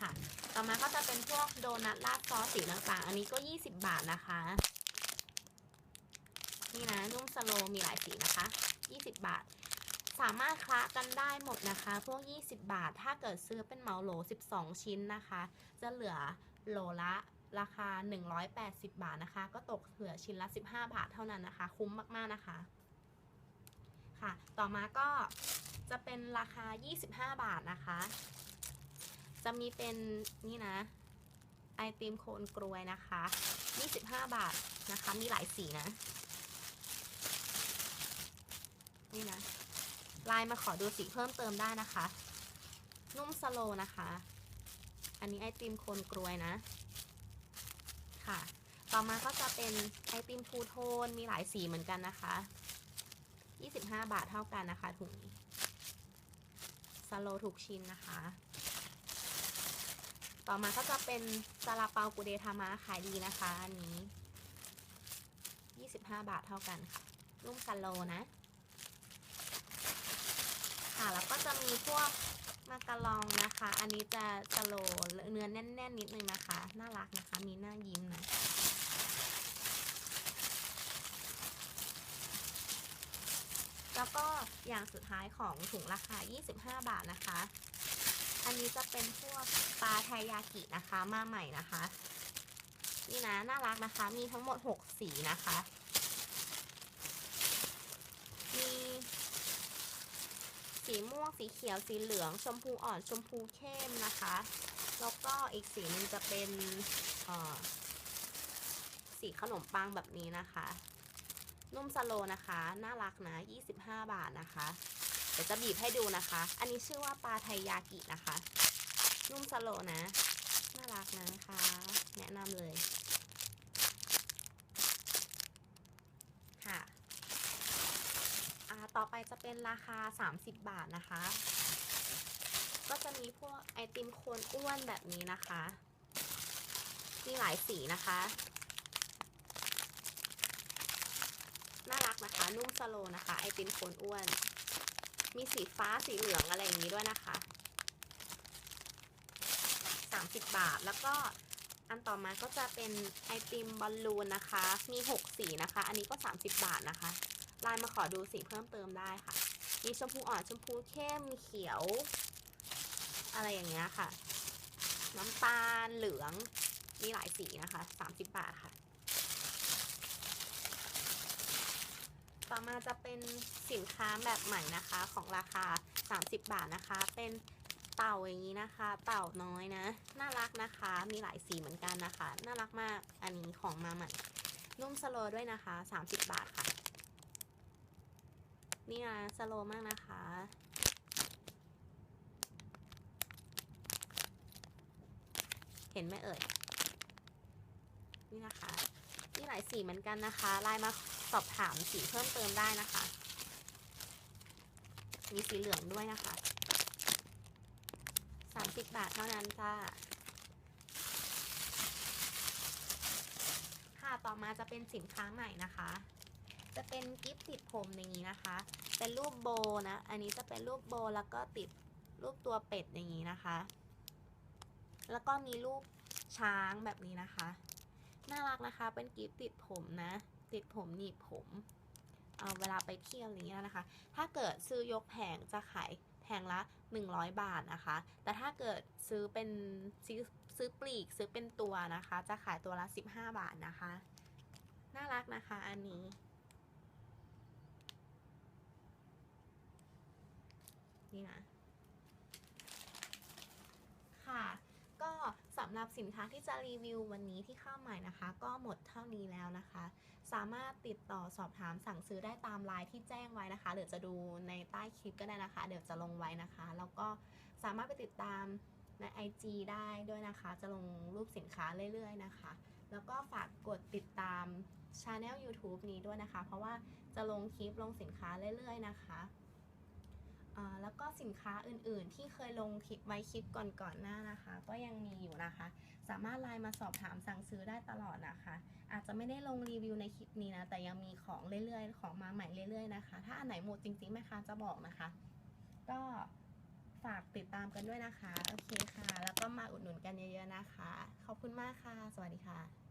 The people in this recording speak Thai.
ค่ะ ต่อมาก็จะเป็นพวกโดนัทราดซอสสีต่างๆ อันนี้ก็ 20 บาทนะคะ นี่นะนุ่มสโลมีหลายสีนะคะ 20 บาท สามารถคละกันได้หมดนะคะ พวก 20 บาท ถ้าเกิดซื้อเป็นเมาโหล 12 ชิ้นนะคะ จะเหลือโหลละราคา 180 บาทนะคะ ก็ตกเหลือชิ้นละ 15 บาทเท่านั้นนะคะ คุ้มมากๆนะคะ ค่ะ ต่อมาก็จะเป็นราคา 25 บาทนะคะ จะมีเป็นนี่นะ ไอติมโคนกรวยนะคะ25 บาทนะคะ มีหลายสีนะ นี่นะไลน์มาขอดูสีเพิ่มเติมได้นะคะ นุ่มสโลนะคะ อันนี้ไอติมโคนกรวยนะ ค่ะ ต่อมาก็จะเป็นไอติมทูโทน มีหลายสีเหมือนกันนะคะ 25 บาทเท่ากันนะคะถุงนี้สโลว์ทุกชิ้นนะคะ ต่อมาก็จะเป็นซาลาเปากูเดทามะขายดีนะคะอันนี้ 25 บาทเท่ากันค่ะนุ่มสโลนะ ค่ะแล้วก็จะมีพวกมากะลองนะคะ อันนี้จะสโลเนื้อแน่นๆนิดนึงนะคะ น่ารักนะคะ มีหน้ายิ้มนะแล้วก็อย่างสุดท้ายของถุงราคา 25 บาทนะคะ อันนี้จะเป็นพวกปลาไทยากินะคะ มาใหม่นะคะ นี่นะน่ารักนะคะ มีทั้งหมด 6 สีนะคะ มีสีม่วง สีเขียว สีเหลือง ชมพูอ่อน ชมพูเข้มนะคะ แล้วก็อีกสีหนึงจะเป็นสีขนมปังแบบนี้นะคะ นุ่มสโลนะคะ น่ารักนะ 25 บาทนะคะ เดี๋ยวจะบีบให้ดูนะคะ อันนี้ชื่อว่าปลาไทยากินะคะ นุ่มสโลนะ น่ารักนะคะ แนะนำเลย ค่ะอ่าต่อไปจะเป็นราคา 30 บาทนะคะ ก็จะมีพวกไอติมโคนอ้วนแบบนี้นะคะ มีหลายสีนะคะ น่ารักนะคะ นุ่มสโลนะคะ ไอติมโคนอ้วน มีสีฟ้าสีเหลืองอะไรอย่างนี้ด้วยนะคะ 30 บาทแล้วก็อันต่อมาก็จะเป็นไอติมบอลลูนนะคะ มี 6 สีนะคะ อันนี้ก็ 30 บาทนะคะไลน์มาขอดูสีเพิ่มเติมได้ค่ะ มีชมพูอ่อนชมพูเข้มเขียว อะไรอย่างเงี้ยค่ะ น้ำตาลเหลืองมีหลายสีนะคะ 30 บาทค่ะ ต่อ มาจะเป็นสินค้าแบบใหม่นะคะของราคา 30 บาทนะคะ เป็นเต่าอย่างนี้นะคะ เต่าน้อยนะ น่ารักนะคะ มีหลายสีเหมือนกันนะคะ น่ารักมาก อันนี้ของมาใหม่ นุ่มสโลด้วยนะคะ 30 บาทค่ะ นี่นะสโลมากนะคะเห็นไหมเอ่ย นี่นะคะ มีหลายสีเหมือนกันนะคะไลน์มา สอบถามสีเพิ่มเติมได้นะคะ มีสีเหลืองด้วยนะคะ30บาทเท่านั้นจ้าค่ะต่อมาจะเป็นสินค้าใหม่นะคะ จะเป็นกิฟต์ติดผมอย่างนี้นะคะ เป็นรูปโบนะ อันนี้จะเป็นรูปโบแล้วก็ติดรูปตัวเป็ดอย่างนี้นะคะ แล้วก็มีรูปช้างแบบนี้นะคะ น่ารักนะคะ เป็นกิฟต์ติดผมนะ ติดผมหนีบผม เอาเวลาไปเที่ยวอย่างนี้นะคะ ถ้าเกิดซื้อยกแผงจะขายแผงละ 100 บาทนะคะ แต่ถ้าเกิดซื้อเป็นซื้อซื้อปลีกซื้อเป็นตัวนะคะ จะขายตัวละ 15 บาทนะคะ น่ารักนะคะอันนี้นี่นะ ก็ สินค้าที่จะรีวิววันนี้ที่เข้าใหม่นะคะ ก็หมดเท่านี้แล้วนะคะ สามารถติดต่อสอบถามสั่งซื้อได้ตามไลน์ที่แจ้งไว้นะคะหรือจะดูในใต้คลิปก็ได้นะคะ เดี๋ยวจะลงไว้นะคะ แล้วก็สามารถไปติดตามใน IG ได้ด้วยนะคะ จะลงรูปสินค้าเรื่อยๆนะคะ แล้วก็ฝากกดติดตามช anel YouTube นี้ด้วยนะคะ เพราะว่าจะลงคลิปลงสินค้าเรื่อยๆนะคะ แล้วก็สินค้าอื่นๆ ที่เคยลงคลิปไว้คลิปก่อนๆหน้านะคะ ก็ยังมีอยู่นะคะ สามารถไลน์มาสอบถามสั่งซื้อได้ตลอดนะคะ อาจจะไม่ได้ลงรีวิวในคลิปนี้นะแต่ยังมีของเรื่อยๆ ของมาใหม่เรื่อยๆนะคะ ถ้าอันไหนหมดจริงๆแม่ค้าจะบอกนะคะ ก็ฝากติดตามกันด้วยนะคะ โอเคค่ะ แล้วก็มาอุดหนุนกันเยอะๆนะคะ ขอบคุณมากค่ะ สวัสดีค่ะ